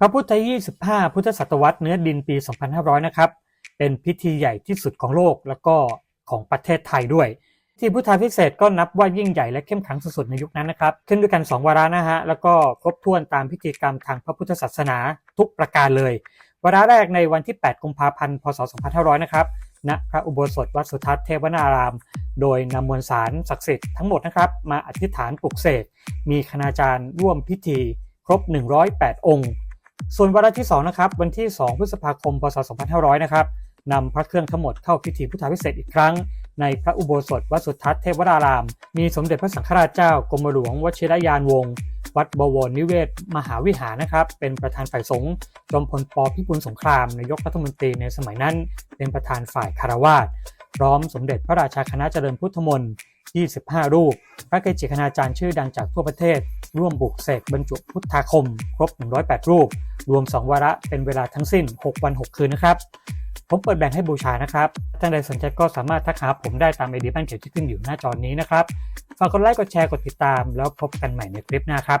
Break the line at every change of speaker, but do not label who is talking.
พระพุทธ 25 พุทธศตวรรษเนื้อดินปี 2500 นะครับ เป็นพิธีใหญ่ที่สุดของโลกแล้วก็ของประเทศไทยด้วย ที่พุทธาพิเศษก็นับว่ายิ่งใหญ่และเข้มขลังสุดๆในยุคนั้นนะครับ ขึ้นด้วยกัน 2 วาระนะฮะ แล้วก็ครบถ้วนตามพิธีกรรมทางพระพุทธศาสนาทุกประการเลย วาระแรกในวันที่ 8 กุมภาพันธ์ พศ 2500 นะครับ ณ พระอุโบสถวัดสุทัศน์เทวนาราม โดยนำมวลสารศักดิ์สิทธิ์ทั้งหมดนะครับมาอธิษฐานปลุกเสก มีคณาจารย์ร่วมพิธีครบ 108 องค์ ส่วนวาระที่2นะครับวันที่ 2 พฤษภาคมพศ 2500 นะครับนำพระเครื่องทั้งหมดเข้าพิธีพุทธาพิเศษกอีกครั้ง ในพระอุโบสถวัดสุทัศน์เทวราราม มีสมเด็จพระสังฆราชเจ้ากรมหลวงวชิรยานวงศ์วัดบวรนิเวศ มหาวิหารนะครับ เป็นประธานฝ่ายสงฆ์จอมพลปพิบูลสงครามนายกรัฐมนตรีในสมัยนั้น เป็นประธานฝ่ายคารวาสพร้อมสมเด็จพระราชาคณะเจริญพุทธมนต์ 25 รูป พระเกจิคณาจารย์ชื่อดังจากทั่วประเทศ ร่วมบุกเสกบรรจุพุทธาคม ครบ 108 รูป รวม 2 วาระเป็นเวลาทั้งสิ้น 6 วัน 6 คืนนะครับ ผมเปิดแบ่งให้บูชานะครับ ท่านใดสนใจก็สามารถทักหาผมได้ตามไอเดียบ้านเขียวที่ขึ้นอยู่หน้าจอนี้นะครับ ฝากกดไลค์ กดแชร์ กดติดตาม แล้วพบกันใหม่ในคลิปหน้าครับ